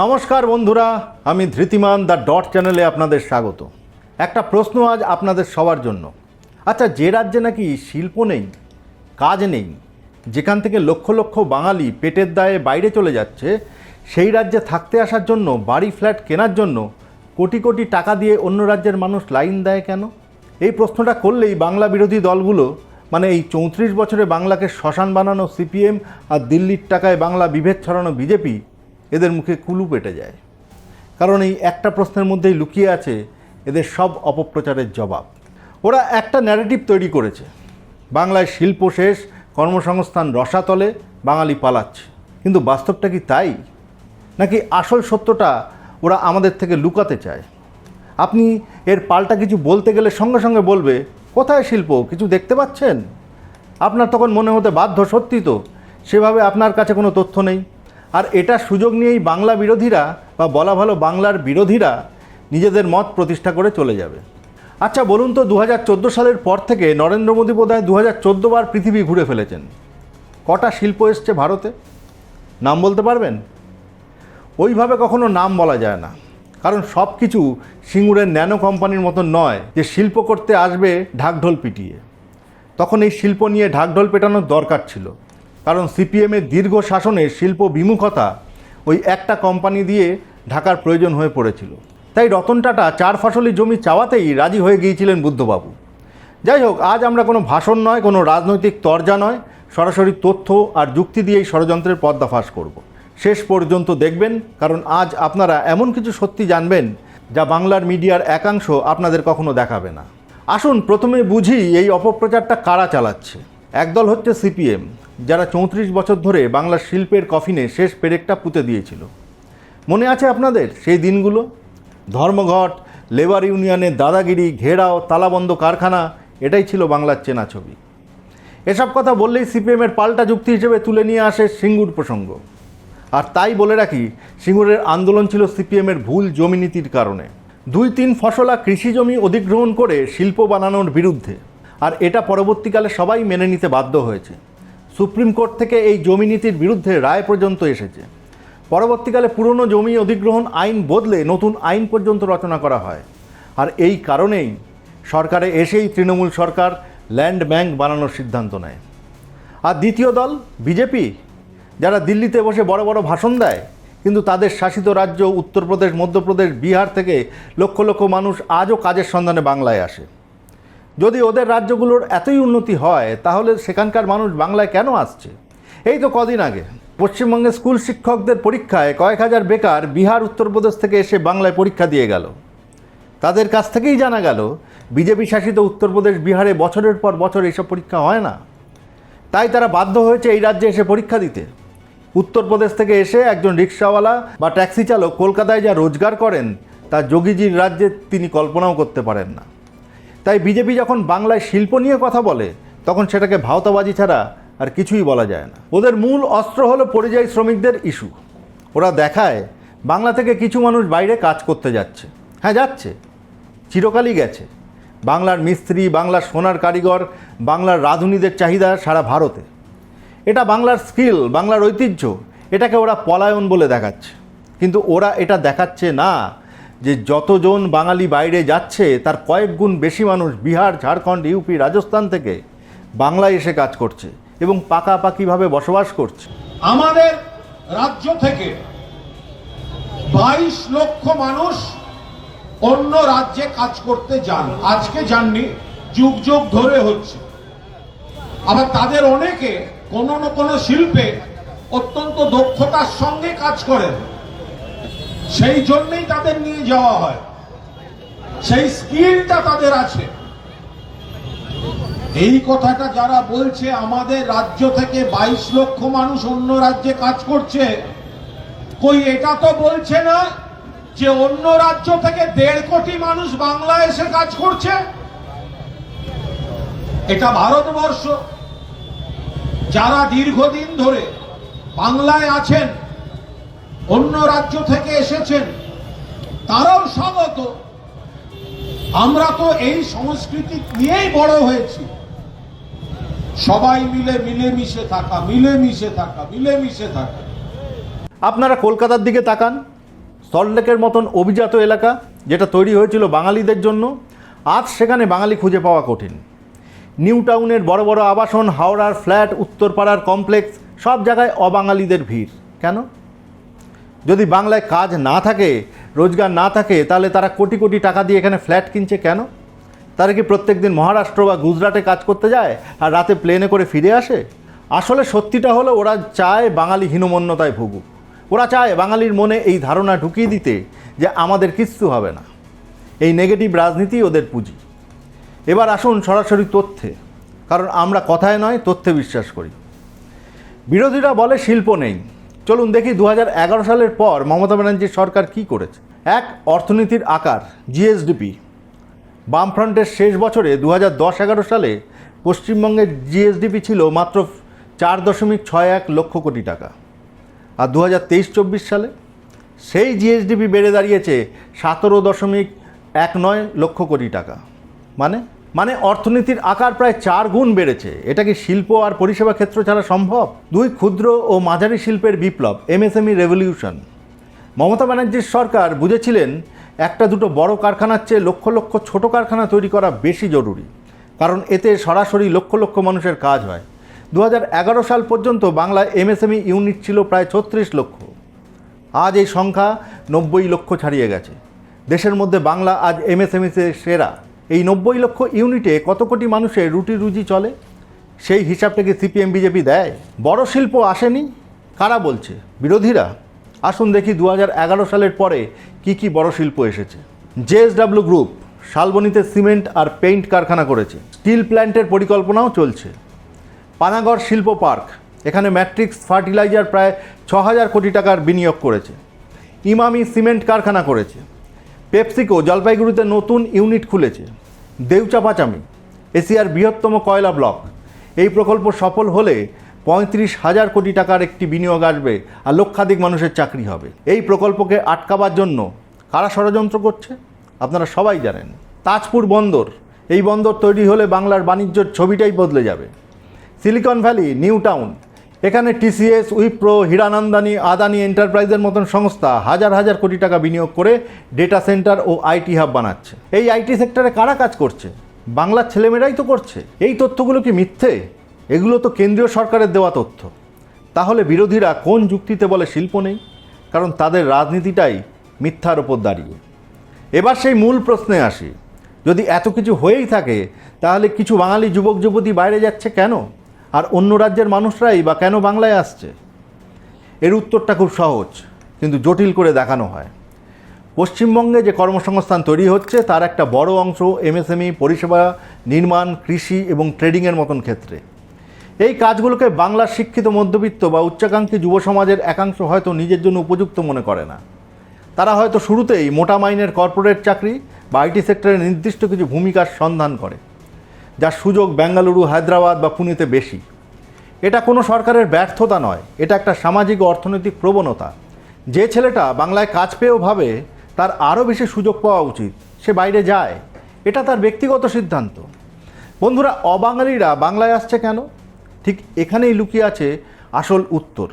নমস্কার বন্ধুরা, আমি ধৃতিমান দ্য ডট চ্যানেলে আপনাদের স্বাগত। একটা প্রশ্ন আজ আপনাদের সবার জন্য। আচ্ছা যে রাজ্যে নাকি শিল্প নেই, কাজ নেই, যেখান থেকে লক্ষ লক্ষ বাঙালি পেটের দায়ে বাইরে চলে যাচ্ছে, সেই রাজ্যে থাকতে আসার জন্য, বাড়ি ফ্ল্যাট কেনার জন্য কোটি কোটি টাকা দিয়ে অন্য রাজ্যের মানুষ লাইন দেয় কেন? এই প্রশ্নটা করলেই বাংলা বিরোধী দলগুলো মানে এই চৌত্রিশ বছরে বাংলাকে শ্মশান বানানো সিপিএম আর দিল্লির টাকায় বাংলা বিভেদ ছড়ানো বিজেপি এদের মুখে কুলু পেটে যায়। কারণ এই একটা প্রশ্নের মধ্যেই লুকিয়ে আছে এদের সব অপপ্রচারের জবাব। ওরা একটা ন্যারেটিভ তৈরি করেছে। বাংলায় শিল্প শেষ, কর্মসংস্থান রসাতলে, বাঙালি পালাচ্ছে। কিন্তু বাস্তবটা কি তাই? নাকি আসল সত্যটা ওরা আমাদের থেকে লুকাতে চায়? আপনি এর পাল্টা কিছু বলতে গেলে সঙ্গে সঙ্গে বলবে, কোথায় শিল্প? কিছু দেখতে পাচ্ছেন? আপনার তখন মনে হতে বাধ্য সত্যি তো। সেভাবে আপনার কাছে কোনো তথ্য নেই। আর এটা সুযোগ নিয়েই বাংলা বিরোধীরা বা বলা ভালো বাংলার বিরোধীরা নিজেদের মত প্রতিষ্ঠা করে চলে যাবে। আচ্ছা বলুন তো দু হাজার চোদ্দ সালের পর থেকে নরেন্দ্র মোদী বোধহয় দু হাজার বার পৃথিবী ঘুরে ফেলেছেন। কটা শিল্প এসছে ভারতে? নাম বলতে পারবেন? ওইভাবে কখনো নাম বলা যায় না। কারণ সব কিছু সিঙ্গুরের ন্যানো কোম্পানির মতন নয় যে শিল্প করতে আসবে ঢাকঢোল পিটিয়ে। তখন এই শিল্প নিয়ে ঢাকঢোল পেটানোর দরকার ছিল। কারণ সিপিএমের দীর্ঘ শাসনের শিল্প বিমুখতা ওই একটা কোম্পানি দিয়ে ঢাকার প্রয়োজন হয়ে পড়েছিল। তাই রতন টাটা চার ফসলি জমি চাওয়াতেই রাজি হয়ে গিয়েছিলেন বুদ্ধবাবু। যাই হোক, আজ আমরা কোনো ভাষণ নয়, কোনো রাজনৈতিক তরজা নয়, সরাসরি তথ্য আর যুক্তি দিয়েই ষড়যন্ত্রের পর্দাফাশ করব। শেষ পর্যন্ত দেখবেন, কারণ আজ আপনারা এমন কিছু সত্যি জানবেন যা বাংলার মিডিয়ার একাংশ আপনাদের কখনো দেখাবে না। আসুন, প্রথমে বুঝি এই অপপ্রচারটা কারা চালাচ্ছে। একদল হচ্ছে সিপিএম। যারা চৌত্রিশ বছর ধরে বাংলার শিল্পের কফিনে শেষ পেরেকটা পুঁতে দিয়েছিল। মনে আছে আপনাদের সেই দিনগুলো? ধর্মঘট, লেবার ইউনিয়নের দাদাগিরি, ঘেরাও, তালাবন্ধ কারখানা, এটাই ছিল বাংলার চেনা ছবি। এসব কথা বললেই সিপিএমের পাল্টা যুক্তি হিসেবে তুলে নিয়ে আসে সিঙ্গুর প্রসঙ্গ। আর তাই বলে রাখি, সিঙ্গুরের আন্দোলন ছিল সিপিএমের ভুল জমি নীতির কারণে। দুই তিন ফসলা কৃষি জমি অধিগ্রহণ করে শিল্প বানানোর বিরুদ্ধে। আর এটা পরবর্তীকালে সবাই মেনে নিতে বাধ্য হয়েছে। সুপ্রিম কোর্ট থেকে এই জমি নীতির বিরুদ্ধে রায় পর্যন্ত এসেছে। পরবর্তীকালে পুরনো জমি অধিগ্রহণ আইন বদলে নতুন আইন পর্যন্ত রচনা করা হয়। আর এই কারণেই সরকারে এসেই তৃণমূল সরকার ল্যান্ড ব্যাংক বানানোর সিদ্ধান্ত নেয়। আর দ্বিতীয় দল, বিজেপি, যারা দিল্লিতে বসে বড় বড় ভাষণ দেয়, কিন্তু তাদের শাসিত রাজ্য উত্তরপ্রদেশ, মধ্যপ্রদেশ, বিহার থেকে লক্ষ লক্ষ মানুষ আজও কাজের সন্ধানে বাংলায় আসে। যদি ওদের রাজ্যগুলোর এতই উন্নতি হয়, তাহলে সেখানকার মানুষ বাংলায় কেন আসছে? এই তো কদিন আগে। পশ্চিমবঙ্গে স্কুল শিক্ষকদের পরীক্ষায় কয়েক হাজার বেকার বিহার উত্তরপ্রদেশ থেকে এসে বাংলায় পরীক্ষা দিয়ে গেল। তাদের কাছ থেকেই জানা গেল, বিজেপি শাসিত উত্তরপ্রদেশ বিহারে বছরের পর বছর এইসব পরীক্ষা হয় না। তাই তারা বাধ্য হয়েছে এই রাজ্যে এসে পরীক্ষা দিতে। উত্তরপ্রদেশ থেকে এসে একজন রিক্সাওয়ালা বা ট্যাক্সি চালক কলকাতায় যা রোজগার করেন, তা যোগীজির রাজ্যে তিনি কল্পনাও করতে পারেন না। তাই বিজেপি যখন বাংলায় শিল্প নিয়ে কথা বলে, তখন সেটাকে ভাওতাবাজি ছাড়া আর কিছুই বলা যায় না। ওদের মূল অস্ত্র হলো পরিযায়ী শ্রমিকদের ইস্যু। ওরা দেখায়, বাংলা থেকে কিছু মানুষ বাইরে কাজ করতে যাচ্ছে। হ্যাঁ যাচ্ছে। চিরকালই গেছে। বাংলার মিস্ত্রি, বাংলার সোনার কারিগর, বাংলার রাঁধুনিদের চাহিদা সারা ভারতে। এটা বাংলার স্কিল, বাংলার ঐতিহ্য, এটাকে ওরা পলায়ন বলে দেখাচ্ছে। কিন্তু ওরা এটা দেখাচ্ছে না যে যতজন বাঙালি বাইরে যাচ্ছে, তার কয়েক গুণ বেশি মানুষ বিহার, ঝাড়খণ্ড, ইউপি, রাজস্থান থেকে বাংলায় এসে কাজ করছে এবং পাকাপাকিভাবে বসবাস করছে। আমাদের রাজ্য থেকে বাইশ লক্ষ মানুষ অন্য রাজ্যে কাজ করতে যান। আজকে যাননি, যুগ যুগ ধরে হচ্ছে। আবার তাদের অনেকে কোনো না কোনো শিল্পে অত্যন্ত দক্ষতার সঙ্গে কাজ করেন। সেই জন্যই তাদের নিয়ে যাওয়া হয়। সেই স্কিলটা তাদের আছে। এই কথাটা যারা বলছে, আমাদের রাজ্য থেকে বাইশ লক্ষ মানুষ অন্য রাজ্যে কাজ করছে, কই এটা তো বলছে না যে অন্য রাজ্য থেকে দেড় কোটি মানুষ বাংলায় এসে কাজ করছে? এটা ভারতবর্ষ। যারা দীর্ঘদিন ধরে বাংলায় আছেন অন্য রাজ্য থেকে এসেছেন। তারাও স্বাগত। আমরা তো এই সংস্কৃতি নিয়েই বড় হয়েছি। সবাই মিলে মিলেমিশে থাকা মিলেমিশে থাকা মিলেমিশে থাকা। আপনারা কলকাতার দিকে তাকান। সল্টলেকের মতন অভিজাত এলাকা যেটা তৈরি হয়েছিল বাঙালিদের জন্য, আজ সেখানে বাঙালি খুঁজে পাওয়া কঠিন। নিউ টাউনের বড় বড় আবাসন, হাওড়ার ফ্ল্যাট, উত্তরপাড়ার কমপ্লেক্স সব জায়গায় অবাঙালিদের ভিড়। কেন? যদি বাংলায় কাজ না থাকে, রোজগার না থাকে, তাহলে তারা কোটি কোটি টাকা দিয়ে এখানে ফ্ল্যাট কিনছে কেন? তারা কি প্রত্যেক দিন মহারাষ্ট্র বা গুজরাটে কাজ করতে যায় আর রাতে প্লেনে করে ফিরে আসে? আসলে সত্যিটা হলো ওরা চায় বাঙালি হীনমন্যতায় ভুগুক। ওরা চায় বাঙালির মনে এই ধারণা ঢুকিয়ে দিতে যে আমাদের কিচ্ছু হবে না। এই নেগেটিভ রাজনীতি ওদের পুঁজি। এবার আসুন সরাসরি তথ্যে। কারণ আমরা কথায় নয়, তথ্যে বিশ্বাস করি। বিরোধীরা বলে শিল্প নেই। চলুন দেখি দু হাজার এগারো সালের পর মমতা ব্যানার্জির সরকার কি করেছে। এক, অর্থনীতির আকার, জিএসডিপি। বামফ্রন্টের শেষ বছরে দু হাজার দশ এগারো সালে পশ্চিমবঙ্গের জিএসডিপি ছিল মাত্র চার দশমিক ছয় এক লক্ষ কোটি টাকা। আর দু হাজার তেইশ চব্বিশ সালে সেই জিএসডিপি বেড়ে দাঁড়িয়েছে সতেরো দশমিক এক নয় লক্ষ কোটি টাকা। মানে মানে অর্থনীতির আকার প্রায় চার গুণ বেড়েছে। এটা কি শিল্প আর পরিষেবা ক্ষেত্র ছাড়া সম্ভব? দুই ক্ষুদ্র ও মাঝারি শিল্পের বিপ্লব এমএসএমই রেভলিউশন মমতা ব্যানার্জির সরকার বুঝেছিলেন, একটা দুটো বড় কারখানার চেয়ে লক্ষ লক্ষ ছোট কারখানা তৈরি করা বেশি জরুরি। কারণ এতে সরাসরি লক্ষ লক্ষ মানুষের কাজ হয়। দু হাজার এগারো সাল পর্যন্ত বাংলায় এমএসএমই ইউনিট ছিল প্রায় ছত্রিশ লক্ষ। আজ এই সংখ্যা নব্বই লক্ষ ছাড়িয়ে গেছে। দেশের মধ্যে বাংলা আজ এমএসএমইতে সেরা। এই নব্বই লক্ষ ইউনিটে কত কোটি মানুষের রুটি রুজি চলে? সেই হিসাবটা কি সিপিএম, বিজেপি দেয়? বড় শিল্প আসেনি? কারা বলছে? বিরোধীরা? আসুন দেখি দু হাজার এগারো সালের পরে কি কি বড় শিল্প এসেছে। জেএসডাব্লিউ গ্রুপ শালবনীতে সিমেন্ট আর পেইন্ট কারখানা করেছে। স্টিল প্ল্যান্টের পরিকল্পনাও চলছে। পানাগড় শিল্প পার্ক, এখানে ম্যাট্রিক্স ফার্টিলাইজার প্রায় ছ হাজার কোটি টাকার বিনিয়োগ করেছে। ইমামি সিমেন্ট কারখানা করেছে। পেপসিকো জলপাইগুড়িতে নতুন ইউনিট খুলেছে। দেউচাপাচামি এশিয়ার বৃহত্তম কয়লা ব্লক। এই প্রকল্প সফল হলে পঁয়ত্রিশ হাজার কোটি টাকার একটি বিনিয়োগ আসবে আর লক্ষাধিক মানুষের চাকরি হবে। এই প্রকল্পকে আটকাবার জন্য কারা ষড়যন্ত্র করছে? আপনারা সবাই জানেন। তাজপুর বন্দর। এই বন্দর তৈরি হলে বাংলার বাণিজ্যর ছবিটাই বদলে যাবে। Silicon valley, new town. এখানে টিসিএস, উইপ্রো, হীরানন্দানি, আদানি এন্টারপ্রাইজের মতন সংস্থা হাজার হাজার কোটি টাকা বিনিয়োগ করে ডেটা সেন্টার ও আইটি হাব বানাচ্ছে। এই আইটি সেক্টরে কারা কাজ করছে? বাংলার ছেলেমেয়েরাই তো করছে। এই তথ্যগুলো কি মিথ্যে? এগুলো তো কেন্দ্রীয় সরকারের দেওয়া তথ্য। তাহলে বিরোধীরা কোন যুক্তিতে বলে শিল্প নেই? কারণ তাদের রাজনীতিটাই মিথ্যার ওপর দাঁড়িয়ে। এবার সেই মূল প্রশ্নে আসি। যদি এত কিছু হয়েই থাকে, তাহলে কিছু বাঙালি যুবক যুবতী বাইরে যাচ্ছে কেন? আর অন্য রাজ্যের মানুষরাই বা কেন বাংলায় আসছে? এর উত্তরটা খুব সহজ, কিন্তু জটিল করে দেখানো হয়। পশ্চিমবঙ্গে যে কর্মসংস্থান তৈরি হচ্ছে, তার একটা বড় অংশ এমএসএমই, পরিষেবা, নির্মাণ, কৃষি এবং ট্রেডিংয়ের মতন ক্ষেত্রে। এই কাজগুলোকে বাংলার শিক্ষিত মধ্যবিত্ত বা উচ্চাকাঙ্ক্ষী যুব সমাজের একাংশ হয়তো নিজের জন্য উপযুক্ত মনে করে না। তারা হয়তো শুরুতেই মোটা মাইনের কর্পোরেট চাকরি বা আইটি সেক্টরে নির্দিষ্ট কিছু ভূমিকার সন্ধান করে। যার সুযোগ বেঙ্গালুরু, হায়দ্রাবাদ বা পুনেতে বেশি। এটা কোনো সরকারের ব্যর্থতা নয়, এটা একটা সামাজিক অর্থনৈতিক প্রবণতা। যে ছেলেটা বাংলায় কাজ পেয়েও ভাবে, তার আরও বেশি সুযোগ পাওয়া উচিত, সে বাইরে যায়, এটা তার ব্যক্তিগত সিদ্ধান্ত। বন্ধুরা, অবাঙালিরা বাংলায় আসছে কেন? ঠিক এখানেই লুকিয়ে আছে আসল উত্তর।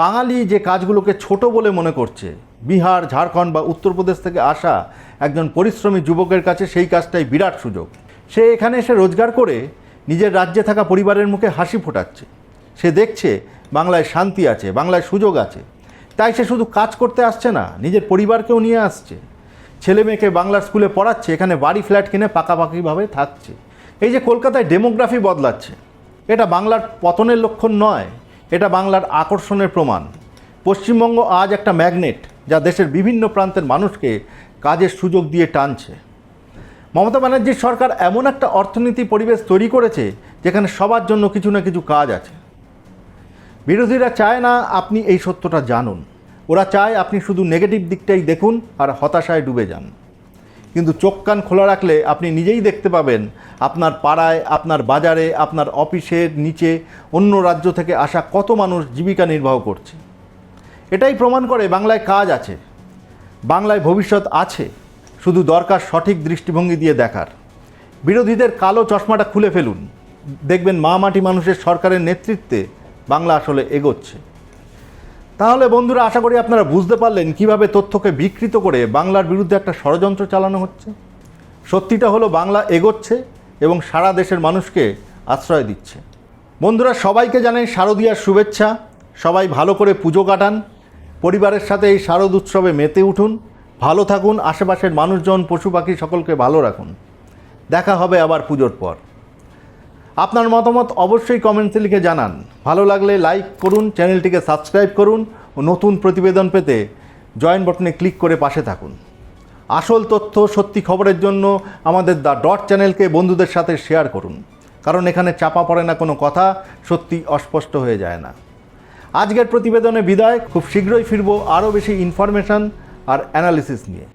বাঙালি যে কাজগুলোকে ছোট বলে মনে করছে, বিহার, ঝাড়খণ্ড বা উত্তরপ্রদেশ থেকে আসা একজন পরিশ্রমী যুবকের কাছে সেই কাজটাই বিরাট সুযোগ। সে এখানে এসে রোজগার করে নিজের রাজ্যে থাকা পরিবারের মুখে হাসি ফোটাচ্ছে। সে দেখছে বাংলায় শান্তি আছে, বাংলায় সুযোগ আছে। তাই সে শুধু কাজ করতে আসছে না, নিজের পরিবারকেও নিয়ে আসছে। ছেলে মেয়েকে বাংলার স্কুলে পড়াচ্ছে, এখানে বাড়ি ফ্ল্যাট কিনে পাকাপাকিভাবে থাকছে। এই যে কলকাতায় ডেমোগ্রাফি বদলাচ্ছে, এটা বাংলার পতনের লক্ষণ নয়, এটা বাংলার আকর্ষণের প্রমাণ। পশ্চিমবঙ্গ আজ একটা ম্যাগনেট যা দেশের বিভিন্ন প্রান্তের মানুষকে কাজের সুযোগ দিয়ে টানছে। মমতা ব্যানার্জির সরকার এমন একটা অর্থনীতি পরিবেশ তৈরি করেছে, যেখানে সবার জন্য কিছু না কিছু কাজ আছে। বিরোধীরা চায় না আপনি এই সত্যটা জানুন। ওরা চায় আপনি শুধু নেগেটিভ দিকটাই দেখুন আর হতাশায় ডুবে যান। কিন্তু চোখ কান খোলা রাখলে আপনি নিজেই দেখতে পাবেন, আপনার পাড়ায়, আপনার বাজারে, আপনার অফিসের নিচে অন্য রাজ্য থেকে আসা কত মানুষ জীবিকা নির্বাহ করছে। এটাই প্রমাণ করে বাংলায় কাজ আছে। বাংলায় ভবিষ্যৎ আছে। শুধু দরকার সঠিক দৃষ্টিভঙ্গি দিয়ে দেখার। বিরোধীদের কালো চশমাটা খুলে ফেলুন। দেখবেন মা মাটি মানুষের সরকারের নেতৃত্বে বাংলা আসলে এগোচ্ছে। তাহলে বন্ধুরা, আশা করি আপনারা বুঝতে পারলেন কীভাবে তথ্যকে বিকৃত করে বাংলার বিরুদ্ধে একটা ষড়যন্ত্র চালানো হচ্ছে। সত্যিটা হলো বাংলা এগোচ্ছে এবং সারা দেশের মানুষকে আশ্রয় দিচ্ছে। বন্ধুরা, সবাইকে জানাই শারদীয়ার শুভেচ্ছা। সবাই ভালো করে পুজো কাটান। পরিবারের সাথে এই শারদ উৎসবে মেতে উঠুন। ভালো থাকুন, আশেপাশের মানুষজন, পশু পাখি সকলকে ভালো রাখুন। দেখা হবে আবার পুজোর পর। আপনার মতামত অবশ্যই কমেন্টসে লিখে জানান। ভালো লাগলে লাইক করুন, চ্যানেলটিকে সাবস্ক্রাইব করুন ও নতুন প্রতিবেদন পেতে জয়েন বটনে ক্লিক করে পাশে থাকুন। আসল তথ্য, সত্যি খবরের জন্য আমাদের দ্য ডট চ্যানেলকে বন্ধুদের সাথে শেয়ার করুন। কারণ এখানে চাপা পড়ে না কোনো কথা, সত্যি অস্পষ্ট হয়ে যায় না। আজকের প্রতিবেদনে বিদায়। খুব শীঘ্রই ফিরব, আরও বেশি ইনফরমেশন আর অ্যানালিসিস নিয়ে।